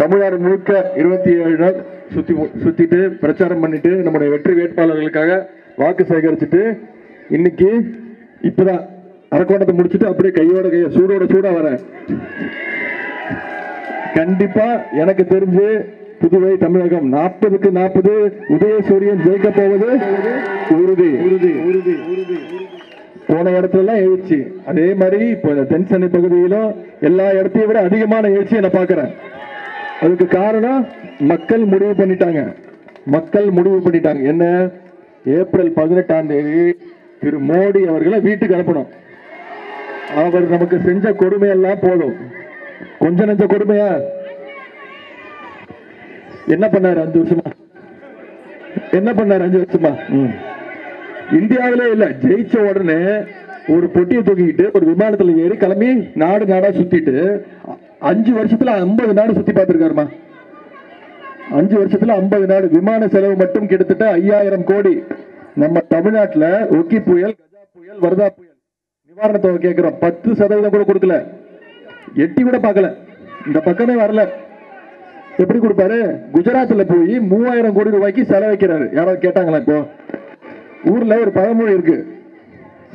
தமிழ்நாடு முழுக்க இருபத்தி ஏழு நாள் சுத்தி சுத்திட்டு பிரச்சாரம் பண்ணிட்டு நம்முடைய வெற்றி வேட்பாளர்களுக்காக வாக்கு சேகரிச்சுட்டு இன்னைக்கு இப்பதான் அரக்கோணத்தை முடிச்சுட்டு அப்படியே கையோட கைய சூடோட சூடா வரேன் கண்டிப்பா எனக்கு தெரிஞ்சு புதுவை தமிழகம் நாற்பதுக்கு நாற்பது உதயசூரியன் ஜெயிக்க போவது உறுதி. உறுதி. உறுதி உறுதி போன இடத்துல எல்லாம் எழுச்சி. அதே மாதிரி இப்போ இந்த தென் சென்னை பகுதியிலும் எல்லா இடத்தையும் விட அதிகமான எழுச்சியை நான் பார்க்கிறேன். அதுக்கு காரணம் மக்கள் முடிவு பண்ணிட்டாங்க. மக்கள் முடிவு பண்ணிட்டாங்க. என்ன? ஏப்ரல் பதினெட்டாம் தேதி திரு மோடி அவர்களை வீட்டுக்கு அனுப்பணும். அவர் நமக்கு செஞ்ச கொடுமையெல்லாம் போதும். கொஞ்ச நெஞ்ச கொடுமையா? என்ன பண்ணாரு அஞ்சு வருஷமா? என்ன பண்ணாரு அஞ்சு வருஷமா? இந்தியாவிலே இல்ல ஜெயிச்ச உடனே ஒரு பொட்டியை தூக்கிக்கிட்டு ஒரு விமானத்துல ஏறி கிளம்பி நாடு நாடா சுத்திட்டு அஞ்சு வருஷத்துல ஐம்பது நாடு சுத்தி பார்த்திருக்காருமா. அஞ்சு வருஷத்துல ஐம்பது நாடு. விமான செலவு மட்டும் கிட்டத்தட்ட ஐயாயிரம் கோடி. நம்ம தமிழ்நாட்டுல ஒக்கி புயல் கஜா புயல் வரதா புயல். நிவாரண தொகை கேட்கிறோம். பத்து சதவீதம் கூட கொடுக்கல. எட்டி கூட பார்க்கல. இந்த பக்கமே வரல. எப்படி கொடுப்பாரு? குஜராத்ல போய் மூவாயிரம் கோடி ரூபாய்க்கு செலவைக்கிறாரு யாராவது கேட்டாங்களா இப்போ? ஊர்ல ஒரு பழமொழி இருக்கு.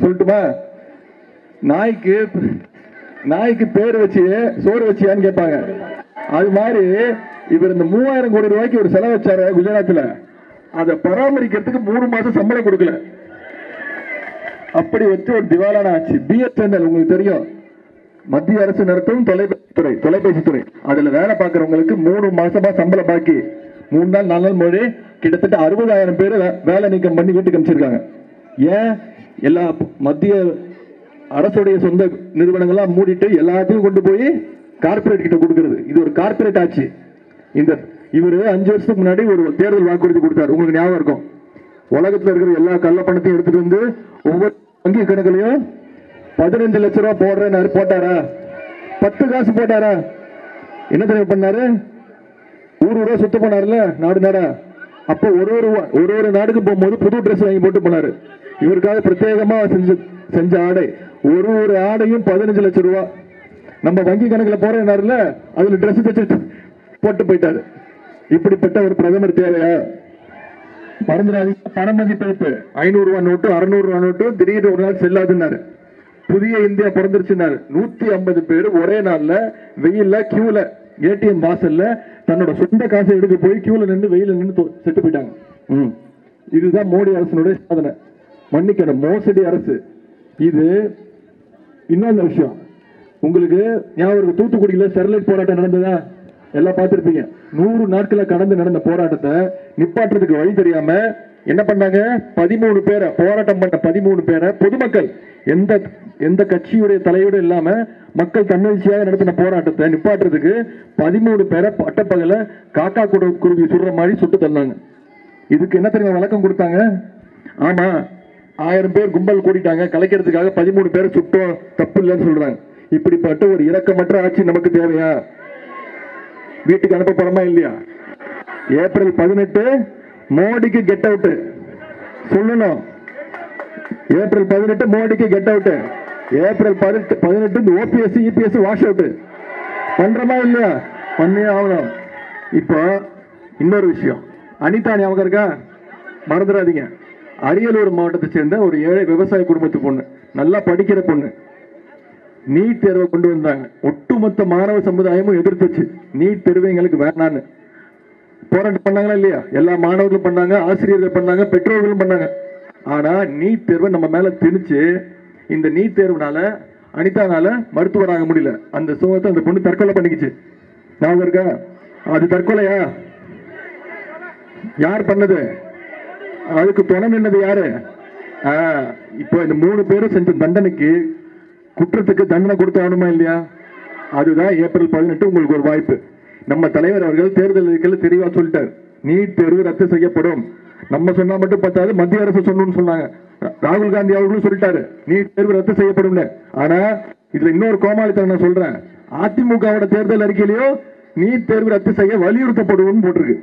சொல்லட்டுமா? நாய்க்கு நாய்க்கு பேர் வச்சு சோறு வச்சியான்னு கேட்பாங்க. அது மாதிரி இவர் இந்த மூவாயிரம் கோடி ரூபாய்க்கு ஒரு செலவு வச்சாரு குஜராத்தில். அதை பராமரிக்கிறதுக்கு மூணு மாசம் சம்பளம் கொடுக்கல. அப்படி வச்சு ஒரு திவாலான ஆச்சு பிஎஸ்என்எல் உங்களுக்கு தெரியும். மத்திய அரசு நடத்தும் தொலைபேசி துறை தொலைபேசி துறை. அதுல வேலை பார்க்கறவங்களுக்கு மூணு மாசமா சம்பளம் பாக்கி. மூணு நாள் நாலு நாள் மொழி. கிட்டத்தட்ட அறுபதாயிரம் பேர் வேலை நீக்கம் பண்ணி வீட்டுக்கு அனுப்பிச்சிருக்காங்க. ஏன்? எல்லா மத்திய அரசுடைய சொந்த நிறுவனங்கள்லாம் மூடிட்டு எல்லாத்தையும் கொண்டு போய் கார்ப்பரேட் கிட்ட கொடுக்கிறது. இது ஒரு கார்ப்பரேட் ஆட்சி. இந்த இவர் அஞ்சு வருஷத்துக்கு முன்னாடி ஒரு தேர்தல் வாக்குறுதி கொடுத்தாரு. உங்களுக்கு ஞாபகம் இருக்கும். உலகத்தில் இருக்கிற எல்லா கள்ள பணத்தையும் எடுத்துட்டு வந்து ஒவ்வொரு வங்கி கணக்குலையும் பதினஞ்சு லட்ச ரூபா போடுறேன்னு போட்டாரா? பத்து காசு போட்டாரா? என்ன தெரியும் பண்ணாரு? ஊர் ஊரா சுத்த போனார்ல நாடு நாடா. அப்போ ஒரு ஒரு ஒரு ஒரு நாடுக்கு போகும்போது புது ட்ரெஸ் வாங்கி போட்டு போனாரு. இவருக்காக பிரத்யேகமாக செஞ்சு செஞ்ச ஆடை. ஒரு ஒரு ஆடையும் பதினஞ்சு லட்சம் ரூபா. நம்ம வங்கி கணக்குல போறேன்னாருல அதுல ட்ரெஸ் தச்சு போட்டு போயிட்டாரு. இப்படிப்பட்ட ஒரு பிரதமர் தேவையா? மறந்துடாதீங்க. பண மதிப்பிழப்பு. ஐநூறு ரூபா நோட்டு அறுநூறு ரூபா நோட்டு திடீர்னு ஒரு நாள் செல்லாதுன்னாரு. புதிய இந்தியா பிறந்துருச்சுன்னாரு. நூத்தி ஐம்பது பேர் ஒரே நாள்ல வெயில்ல கியூல ஏடிஎம் வாசல்ல தன்னோட சொந்த காசை எடுக்க போய் கியூல நின்று வெயில நின்று செத்து போயிட்டாங்க. ம். இதுதான் மோடி அரசனுடைய சாதனை. மன்னிக்கணும் மோசடி அரசு. இது இன்னொரு விஷயம். உங்களுக்கு ஞாபகம் தூத்துக்குடியில் ஸ்டெர்லைட் போராட்டம் நடந்ததா? எல்லாம் பார்த்துருப்பீங்க. நூறு நாட்களை கடந்து நடந்த போராட்டத்தை நிப்பாட்டுறதுக்கு வழி தெரியாம என்ன பண்ணாங்க? பதிமூணு பேரை போராட்டம் பண்ண பதிமூணு பேரை பொதுமக்கள் எந்த எந்த கட்சியுடைய தலையோடு இல்லாம மக்கள் தன்னெழுச்சியாக நடத்தின போராட்டத்தை நிப்பாட்டுறதுக்கு பதிமூணு பேரை பட்டப்பகல காக்கா குரு குருவி சுடுற மாதிரி சுட்டு தந்தாங்க. இதுக்கு என்ன தெரியுமா விளக்கம் கொடுத்தாங்க? ஆமா ஆயிரம் பேர் கும்பல் கூடிட்டாங்க. கலைக்கிறதுக்காக பதிமூணு பேர் சுட்டோம். தப்பு இல்லைன்னு சொல்றாங்க. இப்படிப்பட்ட ஒரு இரக்கமற்ற ஆட்சி நமக்கு தேவையா? வீட்டுக்கு அனுப்ப போறோமா இல்லையா? ஏப்ரல் பதினெட்டு மோடிக்கு கெட் அவுட் சொல்லணும். ஏப்ரல் பதினெட்டு மோடிக்கு கெட் அவுட் ஏப்ரல் பதினெட்டு பதினெட்டு இந்த ஓபிஎஸ் இபிஎஸ் வாஷ் அவுட் பண்றோமா இல்லையா? பண்ணே ஆகணும். இப்போ இன்னொரு விஷயம். அனிதா ஞாபகம் இருக்கா? மறந்துடாதீங்க. அரியலூர் மாவட்டத்தை சேர்ந்த ஒரு ஏழை விவசாய குடும்பத்து பொண்ணு. நல்லா படிக்கிற பொண்ணு. நீட் தேர்வை கொண்டு வந்தாங்க. ஒட்டுமொத்த மாணவ சமுதாயமும் எதிர்த்துச்சு. நீட் தேர்வு எங்களுக்கு வேணான்னு. போராட்டம் பண்ணாங்களா இல்லையா? எல்லா மாணவர்களும் பண்ணாங்க ஆசிரியர்கள் பண்ணாங்க பெற்றோர்களும் பண்ணாங்க. ஆனா நீட் தேர்வை நம்ம மேல திணிச்சு இந்த நீட் தேர்வுனால அனிதானால மருத்துவராக முடியல. அந்த சோகத்தை அந்த பொண்ணு தற்கொலை பண்ணிக்கிச்சு. ஞாபகம் இருக்கா? அது தற்கொலையா? யார் பண்ணது? அதுக்கு பணம் என்னது யாரு? இப்போ இந்த மூணு பேரும் செஞ்ச தண்டனைக்கு குற்றத்துக்கு தண்டனை கொடுத்தாகணுமா இல்லையா? அதுதான் ஏப்ரல் பதினெட்டு உங்களுக்கு ஒரு வாய்ப்பு. நம்ம தலைவர் அவர்கள் தேர்தல் அறிக்கையில் தெளிவா சொல்லிட்டார். நீட் தேர்வு ரத்து செய்யப்படும். நம்ம சொன்னா மட்டும் பத்தாது மத்திய அரசு சொன்னு சொன்னாங்க. ராகுல் காந்தி அவர்களும் சொல்லிட்டாரு நீட் தேர்வு ரத்து செய்யப்படும் ஆனா இதுல இன்னொரு கோமாளித்தனம் நான் சொல்றேன். அதிமுகவோட தேர்தல் அறிக்கையிலயோ நீட் தேர்வு ரத்து செய்ய வலியுறுத்தப்படும்னு போட்டிருக்கு.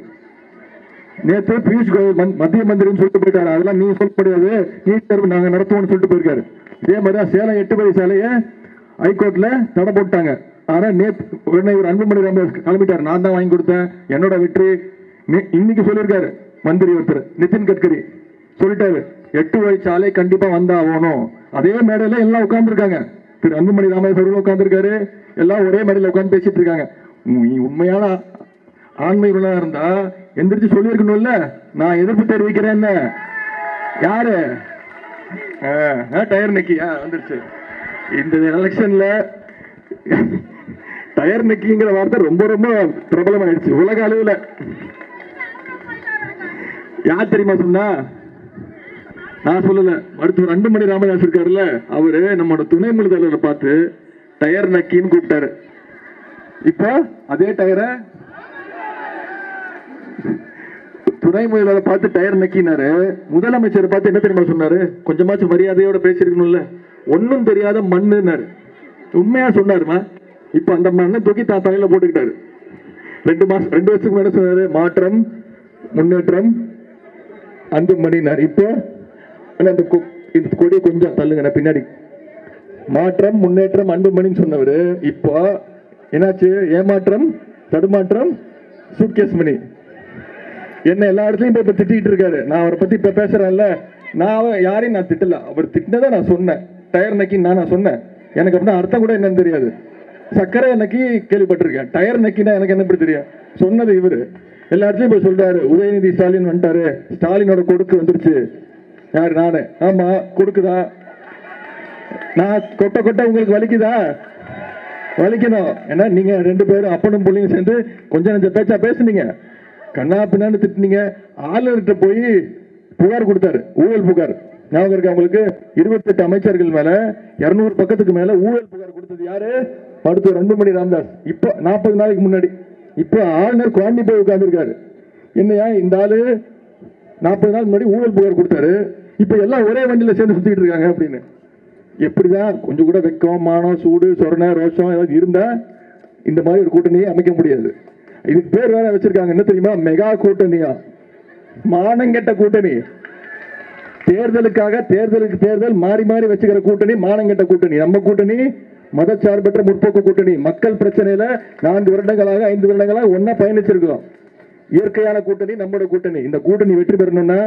நேத்து பியூஷ் கோயல் மத்திய மந்திரின்னு சொல்லிட்டு போயிட்டாரு அதெல்லாம் நீ சொல்ல முடியாது. நீட் தேர்வு நாங்க நடத்துவோம்னு சொல்லிட்டு போயிருக்காரு. இதே மாதிரி தான் சேலம் எட்டு படி சாலையை ஹைகோர்ட்ல தடை போட்டாங்க. ஆனா நேத்து உடனே ஒரு அன்புமணி ராமதாஸ் கிளம்பிட்டார். நான் தான் வாங்கி கொடுத்தேன். என்னோட வெற்றி. இன்னைக்கு சொல்லியிருக்காரு மந்திரி ஒருத்தர் நிதின் கட்கரி. சொல்லிட்டாரு. எட்டு வழி சாலை கண்டிப்பா வந்தாகணும் அதே மேடையில எல்லாம் உட்கார்ந்துருக்காங்க. திரு அன்புமணி ராமதாஸ் அவர்களும் உட்கார்ந்துருக்காரு. எல்லாம் ஒரே மேடையில உட்கார்ந்து பேசிட்டு இருக்காங்க. நீ உண்மையான ஆண்மை உள்ளதா இருந்தா எந்திரிச்சு சொல்லியிருக்கணும்ல? நான் எதிர்ப்பு தெரிவிக்கிறேன்னு. யாரு? ஆ, ஆ, டயர் நக்கியா வந்துருச்சு. இந்த எலெக்ஷன்ல டயர் நக்கிங்கிற வார்த்தை ரொம்ப ரொம்ப பிரபலமாயிடுச்சு. உலக அளவுல. யார் தெரியுமா சொன்னா? நான் சொல்லல. மருத்துவர் அன்புமணி ராமதாஸ் இருக்காருல்ல அவரு நம்மளோட துணை முதல்வரை பார்த்து டயர் நக்கின்னு கூப்பிட்டாரு. இப்போ அதே டயரை துணை முதல்வரை பார்த்து டயர் நக்கினாரு. முதலமைச்சர் பார்த்து என்ன தெரியுமா சொன்னாரு? கொஞ்சமாச்சும் மரியாதையோட பேசியிருக்கணும்ல ஒன்றும் தெரியாத மண்ணுன்னாரு. உண்மையா சொன்னாருமா? இப்ப அந்த மண்ணை தூக்கி தான் தலையில போட்டுக்கிட்டாரு. ரெண்டு மாசம் ரெண்டு வருஷத்துக்கு முன்னாடி சொன்னாரு மாற்றம் முன்னேற்றம். அன்பு மணினார் இப்போ அந்த கொ- கொடியை கொஞ்சம் தள்ளுங்க பின்னாடி. மாற்றம் முன்னேற்றம் அன்பு மணின்னு சொன்னவர். இப்போ என்னாச்சு? ஏமாற்றம் தடுமாற்றம் சூட்கேஸ் மணி. என்ன எல்லா இடத்துலயும் போய் இப்ப திட்டிட்டு இருக்காரு. நான் அவரை பத்தி இப்ப பேசுறேன்ல. நான் அவ யாரையும் நான் திட்டல. அவர் திட்டினதை நான் சொன்னேன். டயர் நக்கின்னு நான் நான் சொன்னேன். எனக்கு அப்படின்னா அர்த்தம் கூட என்னன்னு தெரியாது. சக்கரை நக்கி கேள்விப்பட்டிருக்கேன். டயர் நக்கினா எனக்கு என்ன இப்படி தெரியும்? சொன்னது இவர். எல்லா இடத்துலயும் போய் சொல்றாரு. உதயநிதி ஸ்டாலின் வந்துட்டாரு. ஸ்டாலினோட கொடுக்கு வந்துருச்சு. யாரு? நானு. ஆமா கொடுக்குதா? நான் கொட்ட கொட்ட உங்களுக்கு வலிக்குதா? வலிக்கணும். ஏன்னா நீங்க ரெண்டு பேரும் அப்பனும் பிள்ளைங்க சேர்ந்து கொஞ்சம் நஞ்ச பேச்சா பேசுனீங்க. கண்ணா பின்னான்னு திட்டுனீங்க. ஆளுநர்கிட்ட போய் புகார் கொடுத்தாரு. ஊழல் புகார். ஞாபகம் அவங்களுக்கு உங்களுக்கு? இருபத்தெட்டு அமைச்சர்கள் மேல இருநூறு பக்கத்துக்கு மேல ஊழல் புகார் கொடுத்தது யாரு? மருத்துவர் அன்புமணி ராமதாஸ். இப்போ நாற்பது நாளைக்கு முன்னாடி. இப்போ ஆளுநர் குழந்தை போய் உட்கார்ந்துருக்காரு. என்னையா இந்த ஆளு? நாற்பது நாள் முன்னாடி ஊழல் புகார் கொடுத்தாரு. இப்போ எல்லாம் ஒரே வண்டியில சேர்ந்து சுத்திட்டு இருக்காங்க அப்படின்னு. எப்படிதான்? கொஞ்சம் கூட வெக்கம் மானம் சூடு சொரணை ரோஷம் ஏதாவது இருந்தா இந்த மாதிரி ஒரு கூட்டணியை அமைக்க முடியாது. இது பேர் வேற வச்சிருக்காங்க. என்ன தெரியுமா? மெகா கூட்டணியா? மானங்கெட்ட கூட்டணி. தேர்தலுக்காக தேர்தலுக்கு தேர்தல் மாறி மாறி வச்சுக்கிற கூட்டணி மானங்கெட்ட கூட்டணி. நம்ம கூட்டணி மதச்சார்பற்ற முற்போக்கு கூட்டணி. மக்கள் பிரச்சனையில நான்கு வருடங்களாக ஐந்து வருடங்களாக ஒன்னா பயணிச்சிருக்கிறோம். இயற்கையான கூட்டணி நம்மளோட கூட்டணி. இந்த கூட்டணி வெற்றி பெறணும்னா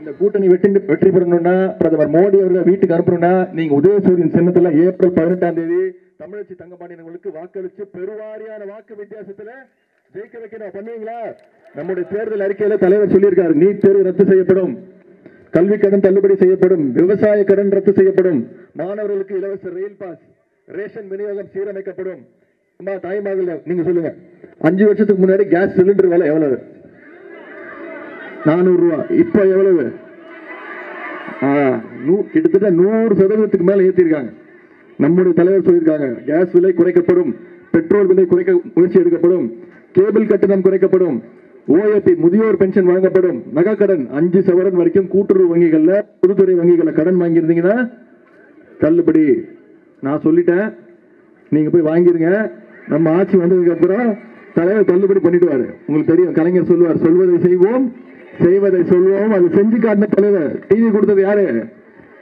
இந்த கூட்டணி வெற்றி வெற்றி பெறணும்னா பிரதமர் மோடி அவர்களை வீட்டுக்கு அனுப்பணும்னா நீங்க உதயசூரியன் சின்னத்துல ஏப்ரல் பதினெட்டாம் தேதி தமிழச்சி தங்கப்பாண்டியர்களுக்கு வாக்களிச்சு பெருவாரியான வாக்கு வித்தியாசத்துல ஜெயிக்க வைக்கணும். பண்ணுவீங்களா நம்முடைய தேர்தல் அறிக்கையில தலைவர் சொல்லியிருக்காரு நீட் தேர்வு ரத்து செய்யப்படும். கல்வி கடன் தள்ளுபடி செய்யப்படும். விவசாய கடன் ரத்து செய்யப்படும். மாணவர்களுக்கு இலவச ரயில் பாஸ் ரேஷன் விநியோகம் சீரமைக்கப்படும். அம்மா தாய்மார்கள் நீங்க சொல்லுங்க. அஞ்சு வருஷத்துக்கு முன்னாடி கேஸ் சிலிண்டர் விலை எவ்வளவு? நானூறு ரூபா. இப்போ எவ்வளவு? ஆ, நூ- கிட்டத்தட்ட நூறு சதவீதத்துக்கு மேல ஏத்திருக்காங்க. நம்முடைய தலைவர் சொல்லியிருக்காங்க. கேஸ் விலை குறைக்கப்படும் பெட்ரோல் விலை குறைக்க முயற்சி எடுக்கப்படும் கேபிள் கட்டணம் குறைக்கப்படும் ஓஏபி முதியோர் பென்ஷன் வழங்கப்படும். நகை கடன் அஞ்சு சவரன் வரைக்கும் கூட்டுறவு வங்கிகளில் பொதுத்துறை வங்கிகளில் கடன் வாங்கியிருந்தீங்கன்னா தள்ளுபடி. நான் சொல்லிட்டேன். நீங்கள் போய் வாங்கிருங்க. நம்ம ஆட்சி வந்ததுக்கப்புறம் தலைவர் தள்ளுபடி பண்ணிடுவார். உங்களுக்கு தெரியும் கலைஞர் சொல்லுவார் சொல்வதை செய்வோம் செய்வதை சொல்வோம். அது செஞ்சு காட்டின தலைவர். டிவி கொடுத்தது யாரு?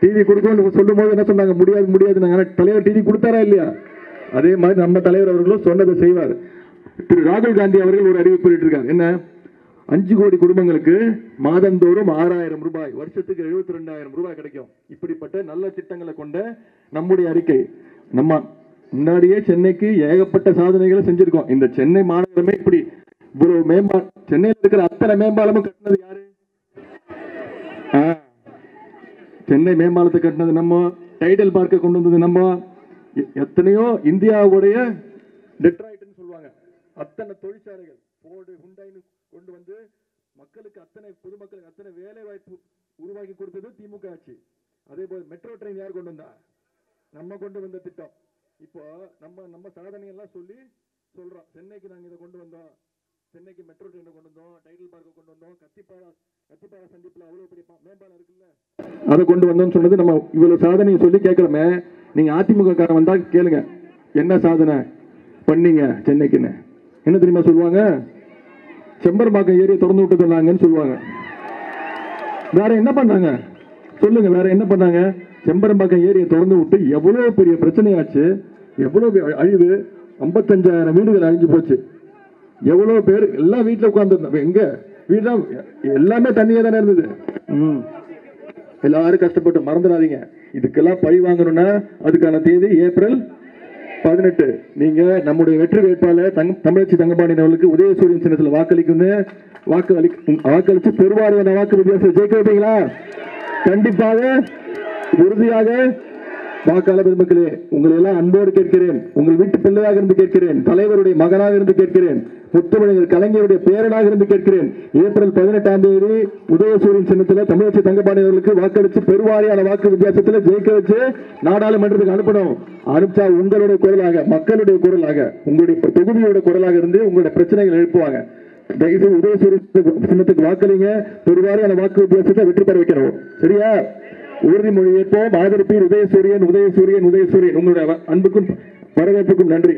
டிவி கொடுக்கணும்னு சொல்லும் போது என்ன சொன்னாங்க? முடியாது முடியாது. தலைவர் டிவி கொடுத்தாரா இல்லையா? அதே மாதிரி நம்ம தலைவர் அவர்களும் சொன்னதை செய்வார். திரு ராகுல் காந்தி அவர்கள் ஒரு அறிவிப்பு இருக்காங்க என்ன? அஞ்சு கோடி குடும்பங்களுக்கு மாதந்தோறும் ஆறாயிரம் ரூபாய் வருஷத்துக்கு எழுபத்தி ரெண்டாயிரம் ரூபாய் கிடைக்கும். இப்படிப்பட்ட நல்ல திட்டங்களை கொண்ட நம்முடைய அறிக்கை. நம்ம முன்னாடியே சென்னைக்கு ஏகப்பட்ட சாதனைகளை செஞ்சிருக்கோம். இந்த சென்னை மாநகரமே இப்படி இவ்வளவு மேம்பா சென்னையில் இருக்கிற அத்தனை மேம்பாலமும் கட்டினது யாரு? ஆஹ் சென்னை மேம்பாலத்தை கட்டினது நம்ம டைடல் பார்க்கை கொண்டு வந்தது நம்ம. எ- எத்தனையோ இந்தியாவுடைய டெட்ராய்ட்னு சொல்லுவாங்க. அத்தனை தொழிற்சாலைகள் போர்டு ஹுண்டாயின்னு கொண்டு வந்து மக்களுக்கு அத்தனை பொதுமக்களுக்கு அத்தனை வேலை வாய்ப்பு உருவாக்கி கொடுத்தது திமுக ஆட்சி. அதே போல் மெட்ரோ ட்ரெயின் யார் கொண்டு வந்தா? நம்ம கொண்டு வந்த திட்டம். இப்போ நம்ம நம்ம சாதனையெல்லாம் சொல்லி சொல்கிறோம் சென்னைக்கு நாங்கள் இதை கொண்டு வந்தோம். சென்னைக்கு மெட்ரோ ட்ரெயினை கொண்டு வந்தோம். டைட்டில் பார்க்க கொண்டு வந்தோம். கத்திப்பாரா கத்திப்பாரா சந்திப்பில் அவ்வளோ பெரிய மேம்பாலம் இருக்குல்ல? அதை கொண்டு வந்தோம்னு சொன்னது நம்ம இவ்வளோ சாதனையை சொல்லி கேட்கலாமே நீங்கள் அதிமுக காரன் வந்தால் கேளுங்க. என்ன சாதனை? பண்ணீங்க சென்னைக்குன்னு. என்ன தெரியுமா சொல்லுவாங்க? செம்பரம்பாக்கம் ஏரியை திறந்து விட்டு சொன்னாங்கன்னு சொல்லுவாங்க. வேற என்ன பண்ணாங்க? சொல்லுங்க வேற என்ன பண்ணாங்க? செம்பரம்பாக்கம் ஏரியை திறந்து விட்டு எவ்வளோ பெரிய பிரச்சனையாச்சு. எவ்வளோ பெரிய அழிவு. ஐம்பத்தஞ்சாயிரம் வீடுகள் அழிஞ்சு போச்சு. எவ்வளவு பேர் எல்லாம் வீட்டுல உட்கார்ந்து எங்க? வீடுலாம் எல்லாமே தண்ணியே தானே இருந்தது. ம். எல்லாரும் கஷ்டப்பட்டு மறந்துடாதீங்க. இதுக்கெல்லாம் பழி வாங்கணும்னா அதுக்கான தேதி ஏப்ரல் பதினெட்டு. நீங்க நம்முடைய வெற்றி வேட்பாளர் தங்க தமிழச்சி தங்கபாண்டியன் அவர்களுக்கு உதயசூரியன் சின்னத்தில் வாக்களிக்குன்னு வாக்கு அளி வாக்களிச்சு பெருவாரியான வாக்கு வித்தியாசம் ஜெயிக்க வைப்பீங்களா? கண்டிப்பாக உறுதியாக. வாக்காளர் பெருமக்களே உங்களை எல்லாம் அன்போடு கேட்கிறேன். உங்கள் வீட்டு பிள்ளையாக இருந்து கேட்கிறேன். தலைவருடைய மகனாக இருந்து கேட்கிறேன். முத்தமிழர் கலைஞருடைய பேரனாக இருந்து கேட்கிறேன். ஏப்ரல் பதினெட்டாம் தேதி உதயசூரியன் சின்னத்தில் தமிழச்சி தங்கப்பாண்டி அவர்களுக்கு வாக்களித்து பெருவாரியான வாக்கு வித்தியாசத்தில் ஜெயிக்க வச்சு நாடாளுமன்றத்துக்கு அனுப்பணும். அனுப்பிச்சா உங்களுடைய குரலாக மக்களுடைய குரலாக உங்களுடைய தொகுதியோட குரலாக இருந்து உங்களுடைய பிரச்சனைகள் எழுப்புவாங்க. தயவுசெய்து உதயசூரியன் சின்னத்துக்கு வாக்களிங்க. பெருவாரியான வாக்கு வித்தியாசத்தை வெற்றி பெற வைக்கணும் சரியா? உறுதிமொழி ஏற்போம். ஆதரிப்பீர் உதயசூரியன் உதயசூரியன் உதயசூரியன். உங்களுடைய அன்புக்கும் வரவேற்புக்கும் நன்றி.